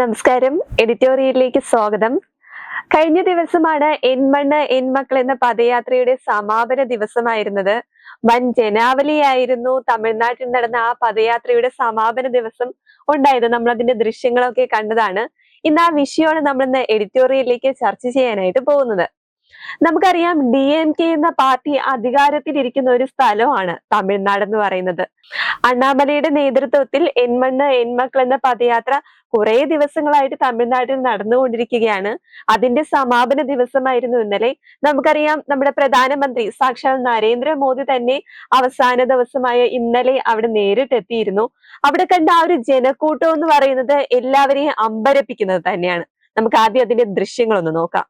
നമസ്കാരം. എഡിറ്റോറിയലിലേക്ക് സ്വാഗതം. കഴിഞ്ഞ ദിവസമാണ് എൻമണ്ണ് എൻമക്കൾ എന്ന പദയാത്രയുടെ സമാപന ദിവസമായിരുന്നത്. വൻ ജനാവലിയായിരുന്നു തമിഴ്നാട്ടിൽ നടന്ന ആ പദയാത്രയുടെ സമാപന ദിവസം ഉണ്ടായത്. നമ്മൾ അതിന്റെ ദൃശ്യങ്ങളൊക്കെ കണ്ടതാണ്. ഇന്ന് ആ വിഷയമാണ് നമ്മൾ ഇന്ന് എഡിറ്റോറിയലിലേക്ക് ചർച്ച ചെയ്യാനായിട്ട് പോകുന്നത്. നമുക്കറിയാം ഡി എം കെ എന്ന പാർട്ടി അധികാരത്തിലിരിക്കുന്ന ഒരു സ്ഥലമാണ് തമിഴ്നാട് എന്ന് പറയുന്നത്. അണ്ണാമലയുടെ നേതൃത്വത്തിൽ എൻമണ്ണ് എൻമക്കൾ എന്ന പദയാത്ര കുറെ ദിവസങ്ങളായിട്ട് തമിഴ്നാട്ടിൽ നടന്നുകൊണ്ടിരിക്കുകയാണ്. അതിന്റെ സമാപന ദിവസമായിരുന്നു ഇന്നലെ. നമുക്കറിയാം നമ്മുടെ പ്രധാനമന്ത്രി സാക്ഷാൽ നരേന്ദ്രമോദി തന്നെ അവസാന ദിവസമായ ഇന്നലെ അവിടെ നേരിട്ടെത്തിയിരുന്നു. അവിടെ കണ്ട ആ ഒരു ജനക്കൂട്ടം എന്ന് പറയുന്നത് എല്ലാവരെയും അമ്പരപ്പിക്കുന്നത് തന്നെയാണ്. നമുക്ക് ആദ്യം അതിന്റെ ദൃശ്യങ്ങളൊന്ന് നോക്കാം.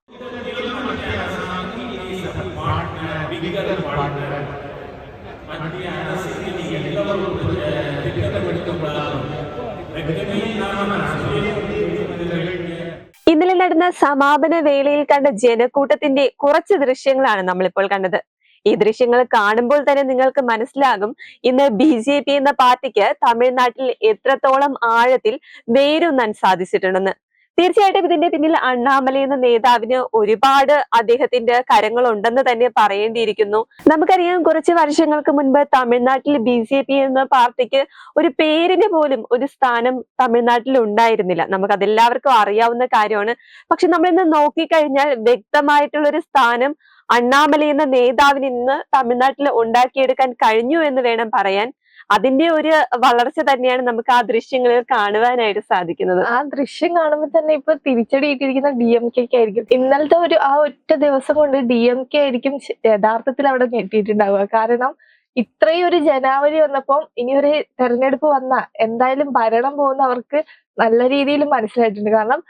ഇന്നലെ നടന്ന സമാപന വേളയിൽ കണ്ട ജനക്കൂട്ടത്തിന്റെ കുറച്ച് ദൃശ്യങ്ങളാണ് നമ്മളിപ്പോൾ കണ്ടത്. ഈ ദൃശ്യങ്ങൾ കാണുമ്പോൾ തന്നെ നിങ്ങൾക്ക് മനസ്സിലാകും ഇന്ന് ബി ജെ പി എന്ന പാർട്ടിക്ക് തമിഴ്നാട്ടിൽ എത്രത്തോളം ആഴത്തിൽ വേരൂന്നാൻ സാധിച്ചിട്ടുണ്ടെന്ന്. തീർച്ചയായിട്ടും ഇതിന്റെ പിന്നിൽ അണ്ണാമല എന്ന നേതാവിന് ഒരുപാട് അദ്ദേഹത്തിന്റെ കരങ്ങൾ ഉണ്ടെന്ന് തന്നെ പറയേണ്ടിയിരിക്കുന്നു. നമുക്കറിയാം കുറച്ച് വർഷങ്ങൾക്ക് മുൻപ് തമിഴ്നാട്ടിൽ ബി ജെ പി എന്ന പാർട്ടിക്ക് ഒരു പേരിന് പോലും ഒരു സ്ഥാനം തമിഴ്നാട്ടിൽ ഉണ്ടായിരുന്നില്ല. നമുക്ക് അതെല്ലാവർക്കും അറിയാവുന്ന കാര്യമാണ്. പക്ഷെ നമ്മൾ ഇന്ന് നോക്കിക്കഴിഞ്ഞാൽ വ്യക്തമായിട്ടുള്ള ഒരു സ്ഥാനം അണ്ണാമല എന്ന നേതാവിന് ഇന്ന് തമിഴ്നാട്ടിൽ ഉണ്ടാക്കിയെടുക്കാൻ കഴിഞ്ഞു എന്ന് വേണം പറയാൻ. അതിന്റെ ഒരു വളർച്ച തന്നെയാണ് നമുക്ക് ആ ദൃശ്യങ്ങളിൽ കാണുവാനായിട്ട് സാധിക്കുന്നത്. ആ ദൃശ്യം കാണുമ്പോൾ തന്നെ ഇപ്പൊ തിരിച്ചടിയിട്ടിരിക്കുന്ന ഡി എം കെ ആയിരിക്കും. ഇന്നലത്തെ ഒരു ആ ഒറ്റ ദിവസം കൊണ്ട് ഡി എം കെ ആയിരിക്കും യഥാർത്ഥത്തിൽ അവിടെ ഞെട്ടിയിട്ടുണ്ടാവുക. കാരണം ഇത്രയും ഒരു ജനാവലി വന്നപ്പം ഇനി ഒരു തെരഞ്ഞെടുപ്പ് വന്ന എന്തായാലും ഭരണം പോകുന്ന അവർക്ക് നല്ല രീതിയിൽ മനസ്സിലായിട്ടുണ്ട്. കാരണം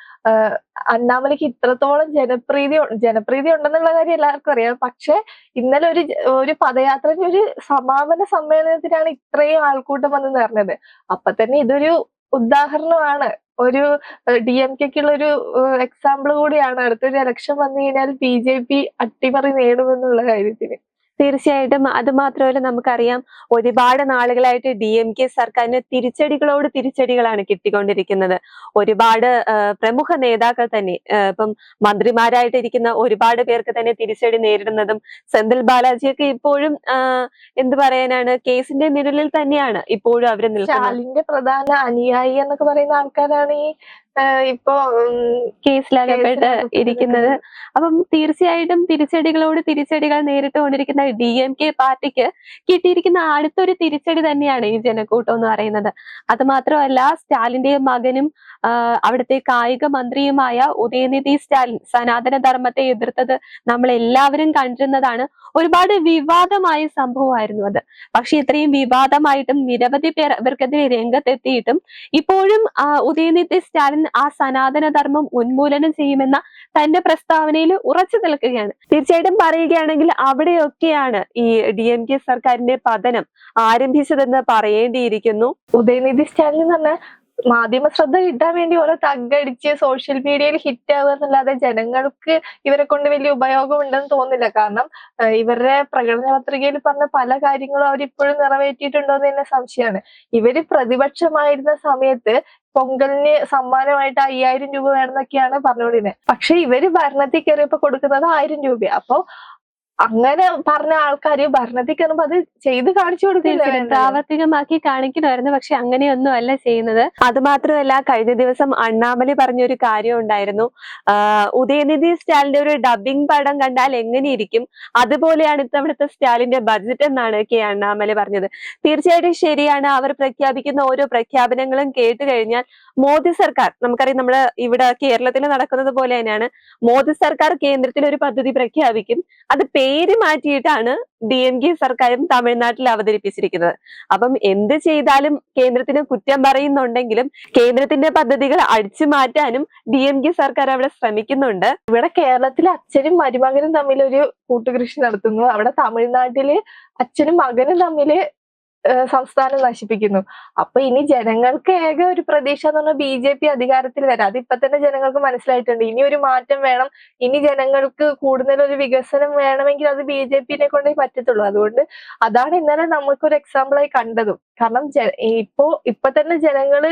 അണ്ണാമലയ്ക്ക് ഇത്രത്തോളം ജനപ്രീതി ജനപ്രീതി ഉണ്ടെന്നുള്ള കാര്യം എല്ലാവർക്കും അറിയാം. പക്ഷെ ഇന്നലെ ഒരു ഒരു പദയാത്രയ്ക്ക് ഒരു സമാപന സമ്മേളനത്തിനാണ് ഇത്രയും ആൾക്കൂട്ടം വന്ന് നിറഞ്ഞത്. അപ്പൊ തന്നെ ഇതൊരു ഉദാഹരണമാണ്. ഒരു ഡി എം കെക്കുള്ള ഒരു എക്സാമ്പിൾ കൂടിയാണ്. അടുത്തൊരു ഇലക്ഷൻ വന്നു കഴിഞ്ഞാൽ ബി ജെ പി അട്ടിമറി നേടുമെന്നുള്ള കാര്യത്തിന് തീർച്ചയായിട്ടും അത് മാത്രമല്ല നമുക്കറിയാം ഒരുപാട് നാളുകളായിട്ട് ഡി എം കെ സർക്കാരിന് തിരിച്ചടികളോട് തിരിച്ചടികളാണ് കിട്ടിക്കൊണ്ടിരിക്കുന്നത്. ഒരുപാട് പ്രമുഖ നേതാക്കൾ തന്നെ ഇപ്പം മന്ത്രിമാരായിട്ടിരിക്കുന്ന ഒരുപാട് പേർക്ക് തന്നെ തിരിച്ചടി നേരിടുന്നതും സെന്തിൽ ബാലാജിയൊക്കെ ഇപ്പോഴും എന്തു പറയാനാണ് കേസിന്റെ നിഴലിൽ തന്നെയാണ് ഇപ്പോഴും അവർ നിൽക്കുന്നത്. പ്രധാന അനുയായി എന്നൊക്കെ പറയുന്ന ആൾക്കാരാണ് ഈ ഇപ്പൊ കേസിലാകപ്പെട്ട് ഇരിക്കുന്നത്. അപ്പം തീർച്ചയായിട്ടും തിരിച്ചടികളോട് തിരിച്ചടികൾ നേരിട്ടുകൊണ്ടിരിക്കുന്ന ഡി എം കെ പാർട്ടിക്ക് കിട്ടിയിരിക്കുന്ന അടുത്തൊരു തിരിച്ചടി തന്നെയാണ് ഈ ജനക്കൂട്ടം എന്ന് പറയുന്നത്. അത് മാത്രമല്ല സ്റ്റാലിന്റെ മകനും അവിടുത്തെ കായിക മന്ത്രിയുമായ ഉദയനിധി സ്റ്റാലിൻ സനാതന ധർമ്മത്തെ എതിർത്തത് നമ്മൾ എല്ലാവരും കണ്ടിരുന്നതാണ്. ഒരുപാട് വിവാദമായ സംഭവമായിരുന്നു അത്. പക്ഷെ ഇത്രയും വിവാദമായിട്ടും നിരവധി പേർ ഇവർക്കെതിരെ രംഗത്തെത്തിയിട്ടും ഇപ്പോഴും ഉദയനിധി സ്റ്റാലിൻ ആ സനാതന ധർമ്മം ഉന്മൂലനം ചെയ്യുമെന്ന തന്റെ പ്രസ്താവനയിൽ ഉറച്ചു നിൽക്കുകയാണ്. തീർച്ചയായിട്ടും പറയുകയാണെങ്കിൽ അവിടെയൊക്കെയാണ് ഈ ഡി എം കെ സർക്കാരിന്റെ പതനം ആരംഭിച്ചതെന്ന് പറയേണ്ടിയിരിക്കുന്നു. ഉദയനിധി സ്റ്റാലിൻ എന്ന് പറഞ്ഞാൽ മാധ്യമ ശ്രദ്ധ കിട്ടാൻ വേണ്ടി ഓരോ തഗ്ഗടിച്ച് സോഷ്യൽ മീഡിയയിൽ ഹിറ്റ് ആവുക എന്നല്ലാതെ ജനങ്ങൾക്ക് ഇവരെ കൊണ്ട് വലിയ ഉപയോഗം ഉണ്ടെന്ന് തോന്നുന്നില്ല. കാരണം ഇവരുടെ പ്രകടന പത്രികയിൽ പറഞ്ഞ പല കാര്യങ്ങളും അവരിപ്പോഴും നിറവേറ്റിയിട്ടുണ്ടോ എന്ന് തന്നെ സംശയമാണ്. ഇവർ പ്രതിപക്ഷമായിരുന്ന സമയത്ത് പൊങ്കലിന് സമ്മാനമായിട്ട് അയ്യായിരം രൂപ വേണമെന്നൊക്കെയാണ് പറഞ്ഞുകൊണ്ടിരുന്നത്. പക്ഷെ ഇവർ ഭരണത്തിൽ കയറിയപ്പോ കൊടുക്കുന്നത് ആയിരം രൂപ അപ്പൊ അങ്ങനെ പറഞ്ഞ ആൾക്കാര് ഭരണത്തിൽ കയറുമ്പോ അത് ചെയ്ത് കാണിച്ചു കൊടുക്കില്ല. പ്രാവർത്തികമാക്കി കാണിക്കണമായിരുന്നു പക്ഷെ അങ്ങനെയൊന്നും അല്ല ചെയ്യുന്നത്. അത് മാത്രമല്ല കഴിഞ്ഞ ദിവസം അണ്ണാമലി പറഞ്ഞൊരു കാര്യം ഉണ്ടായിരുന്നു. ഉദയനിധി സ്റ്റാലിന്റെ ഒരു ഡബിംഗ് പടം കണ്ടാൽ എങ്ങനെയിരിക്കും? അതുപോലെയാണ് ഇത്തവണത്തെ സ്റ്റാലിന്റെ ബഡ്ജറ്റ് എന്നാണ് കെ അണ്ണാമലി പറഞ്ഞത്. തീർച്ചയായിട്ടും ശരിയാണ്. അവർ പ്രഖ്യാപിക്കുന്ന ഓരോ പ്രഖ്യാപനങ്ങളും കേട്ട് കഴിഞ്ഞാൽ മോദി സർക്കാർ നമുക്കറിയാം നമ്മുടെ ഇവിടെ കേരളത്തിൽ നടക്കുന്നത് പോലെ തന്നെയാണ്. മോദി സർക്കാർ കേന്ദ്രത്തിൽ ഒരു പദ്ധതി പ്രഖ്യാപിക്കും. അത് പേര് മാറ്റിയിട്ടാണ് ഡി എം കെ സർക്കാരും തമിഴ്നാട്ടിൽ അവതരിപ്പിച്ചിരിക്കുന്നത്. അപ്പം എന്ത് ചെയ്താലും കേന്ദ്രത്തിന് കുറ്റം പറയുന്നുണ്ടെങ്കിലും കേന്ദ്രത്തിന്റെ പദ്ധതികൾ അടിച്ചു മാറ്റാനും ഡി എം കെ സർക്കാർ അവിടെ ശ്രമിക്കുന്നുണ്ട്. ഇവിടെ കേരളത്തിലെ അച്ഛനും മരുമകനും തമ്മിൽ ഒരു കൂട്ടുകൃഷി നടത്തുന്നു. അവിടെ തമിഴ്നാട്ടിൽ അച്ഛനും മകനും തമ്മിൽ സംസ്ഥാനം നശിപ്പിക്കുന്നു. അപ്പൊ ഇനി ജനങ്ങൾക്ക് ഏക ഒരു പ്രതീക്ഷ എന്ന് പറഞ്ഞാൽ ബി ജെ പി അധികാരത്തിൽ വരാം. അത് ഇപ്പൊ തന്നെ ജനങ്ങൾക്ക് മനസ്സിലായിട്ടുണ്ട്. ഇനി ഒരു മാറ്റം വേണം. ഇനി ജനങ്ങൾക്ക് കൂടുതൽ ഒരു വികസനം വേണമെങ്കിൽ അത് ബി ജെ പിനെ കൊണ്ടേ പറ്റത്തുള്ളൂ. അതുകൊണ്ട് അതാണ് ഇന്നലെ നമുക്കൊരു എക്സാമ്പിൾ ആയി കണ്ടതും. കാരണം ഇപ്പോ ഇപ്പൊ തന്നെ ജനങ്ങൾ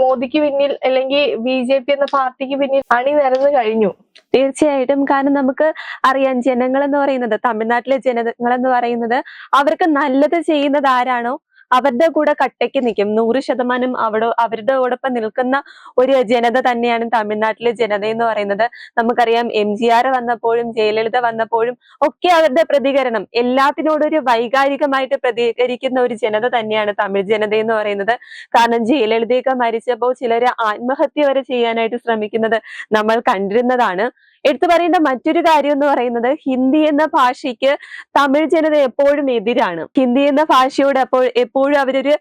മോദിക്ക് പിന്നിൽ അല്ലെങ്കിൽ ബി ജെ പി എന്ന പാർട്ടിക്ക് പിന്നിൽ അണിനിരന്ന് കഴിഞ്ഞു. തീർച്ചയായിട്ടും. കാരണം നമുക്ക് അറിയാം ജനങ്ങൾ എന്ന് പറയുന്നത് തമിഴ്നാട്ടിലെ ജനങ്ങൾ എന്ന് പറയുന്നത് അവർക്ക് നല്ലത് ചെയ്യുന്നത് ആരാണോ? അവരുടെ കൂടെ കട്ടയ്ക്ക് നിൽക്കും നൂറ് ശതമാനം അവിടെ അവരുടെ കൂടൊപ്പം നിൽക്കുന്ന ഒരു ജനത തന്നെയാണ് തമിഴ്നാട്ടിലെ ജനത എന്ന് പറയുന്നത്. നമുക്കറിയാം എം ജി ആർ വന്നപ്പോഴും ജയലളിത വന്നപ്പോഴും ഒക്കെ അവരുടെ പ്രതികരണം. എല്ലാത്തിനോടും ഒരു വൈകാരികമായിട്ട് പ്രതികരിക്കുന്ന ഒരു ജനത തന്നെയാണ് തമിഴ് ജനത എന്ന് പറയുന്നത്. കാരണം ജയലളിതയൊക്കെ മരിച്ചപ്പോൾ ചിലര് ആത്മഹത്യ വരെ ചെയ്യാനായിട്ട് ശ്രമിക്കുന്നത് നമ്മൾ കണ്ടിരുന്നതാണ്. എടുത്തു പറയേണ്ട മറ്റൊരു കാര്യം എന്ന് പറയുന്നത് ഹിന്ദി എന്ന ഭാഷയ്ക്ക് തമിഴ് ജനത എപ്പോഴും എതിരാണ്. ഹിന്ദി എന്ന ഭാഷയോട് അപ്പോൾ എപ്പോഴും അവരൊരു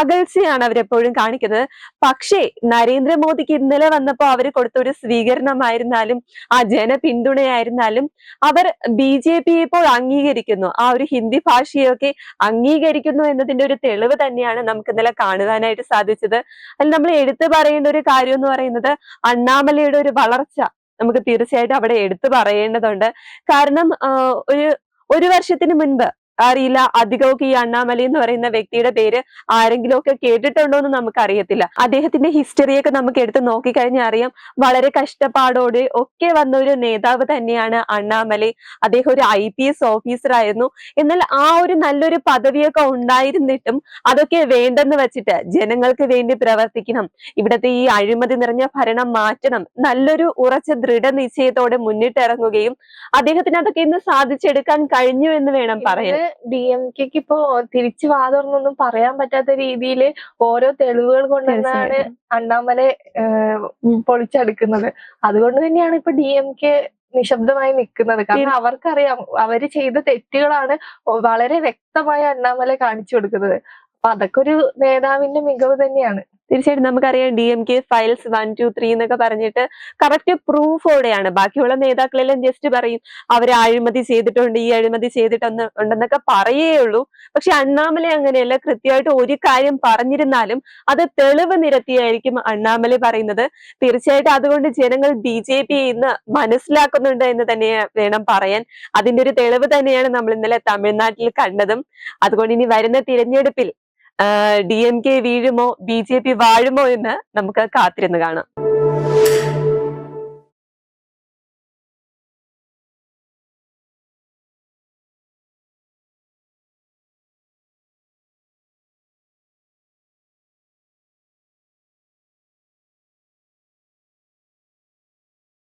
അകൽച്ചയാണ് അവരെപ്പോഴും കാണിക്കുന്നത്. പക്ഷേ നരേന്ദ്രമോദിക്ക് ഇന്നലെ വന്നപ്പോൾ അവർ കൊടുത്ത ഒരു സ്വീകരണമായിരുന്നാലും ആ ജന പിന്തുണയായിരുന്നാലും അവർ ബി ജെ പി ഇപ്പോൾ അംഗീകരിക്കുന്നു. ആ ഒരു ഹിന്ദി ഭാഷയൊക്കെ അംഗീകരിക്കുന്നു എന്നതിന്റെ ഒരു തെളിവ് തന്നെയാണ് നമുക്ക് ഇന്നലെ കാണുവാനായിട്ട് സാധിച്ചത്. അതിൽ നമ്മൾ എടുത്തു പറയേണ്ട ഒരു കാര്യം എന്ന് പറയുന്നത് അണ്ണാമലയുടെ ഒരു വളർച്ച. നമുക്ക് തീർച്ചയായിട്ടും അവിടെ എടുത്തു പറയേണ്ടതുണ്ട്. കാരണം ഒരു ഒരു വർഷത്തിന് മുൻപ് അറിയില്ല. അധികമൊക്കെ ഈ അണ്ണാമലൈ എന്ന് പറയുന്ന വ്യക്തിയുടെ പേര് ആരെങ്കിലും ഒക്കെ കേട്ടിട്ടുണ്ടോ എന്ന് നമുക്ക് അറിയത്തില്ല അദ്ദേഹത്തിന്റെ ഹിസ്റ്ററിയൊക്കെ നമുക്ക് എടുത്ത് നോക്കിക്കഴിഞ്ഞാൽ അറിയാം. വളരെ കഷ്ടപ്പാടോടെ ഒക്കെ വന്ന ഒരു നേതാവ് തന്നെയാണ് അണ്ണാമലൈ. അദ്ദേഹം ഒരു ഐ പി എസ് ഓഫീസർ ആയിരുന്നു. എന്നാൽ ആ ഒരു നല്ലൊരു പദവിയൊക്കെ ഉണ്ടായിരുന്നിട്ടും അതൊക്കെ വേണ്ടെന്ന് വെച്ചിട്ട് ജനങ്ങൾക്ക് വേണ്ടി പ്രവർത്തിക്കണം. ഇവിടത്തെ ഈ അഴിമതി നിറഞ്ഞ ഭരണം മാറ്റണം. നല്ലൊരു ഉറച്ച ദൃഢനിശ്ചയത്തോടെ മുന്നിട്ടിറങ്ങുകയും അദ്ദേഹത്തിന് അതൊക്കെ ഇന്ന് സാധിച്ചെടുക്കാൻ കഴിഞ്ഞു എന്ന് വേണം പറയാൻ. ഡി എം കെക്ക് ഇപ്പോ തിരിച്ചു വാതുറന്നൊന്നും പറയാൻ പറ്റാത്ത രീതിയിൽ ഓരോ തെളിവുകൾ കൊണ്ടുവന്നാണ്. അണ്ണാമലെ പൊളിച്ചെടുക്കുന്നത്. അതുകൊണ്ട് തന്നെയാണ് ഇപ്പൊ ഡി എം കെ നിശബ്ദമായി നിൽക്കുന്നത്. കാരണം അവർക്കറിയാം അവർ ചെയ്ത തെറ്റുകളാണ് വളരെ വ്യക്തമായി അണ്ണാമല കാണിച്ചു കൊടുക്കുന്നത്. അപ്പൊ അതൊക്കെ ഒരു നേതാവിന്റെ മികവ് തന്നെയാണ്. തീർച്ചയായിട്ടും നമുക്കറിയാം D M K files one two three എന്നൊക്കെ പറഞ്ഞിട്ട് കറക്റ്റ് പ്രൂഫോടെയാണ് ബാക്കിയുള്ള നേതാക്കളെല്ലാം ജസ്റ്റ് പറയും അവരെ അഴിമതി ചെയ്തിട്ടുണ്ട് ഈ അഴിമതി ചെയ്തിട്ടൊന്ന് ഉണ്ടെന്നൊക്കെ ഉള്ളൂ. പക്ഷെ അണ്ണാമല അങ്ങനെയല്ല. കൃത്യമായിട്ട് ഒരു കാര്യം പറഞ്ഞിരുന്നാലും അത് തെളിവ് നിരത്തിയായിരിക്കും അണ്ണാമല പറയുന്നത്. തീർച്ചയായിട്ടും അതുകൊണ്ട് ജനങ്ങൾ ബി ജെ പി ഇന്ന് മനസ്സിലാക്കുന്നുണ്ട് എന്ന് തന്നെ വേണം പറയാൻ. അതിന്റെ ഒരു തെളിവ് തന്നെയാണ് നമ്മൾ ഇന്നലെ തമിഴ്നാട്ടിൽ കണ്ടതും. അതുകൊണ്ട് ഇനി വരുന്ന തിരഞ്ഞെടുപ്പിൽ ഡി എം കെ വീഴുമോ ബി ജെ പി വാഴുമോ എന്ന് നമുക്ക് കാത്തിരുന്ന് കാണാം.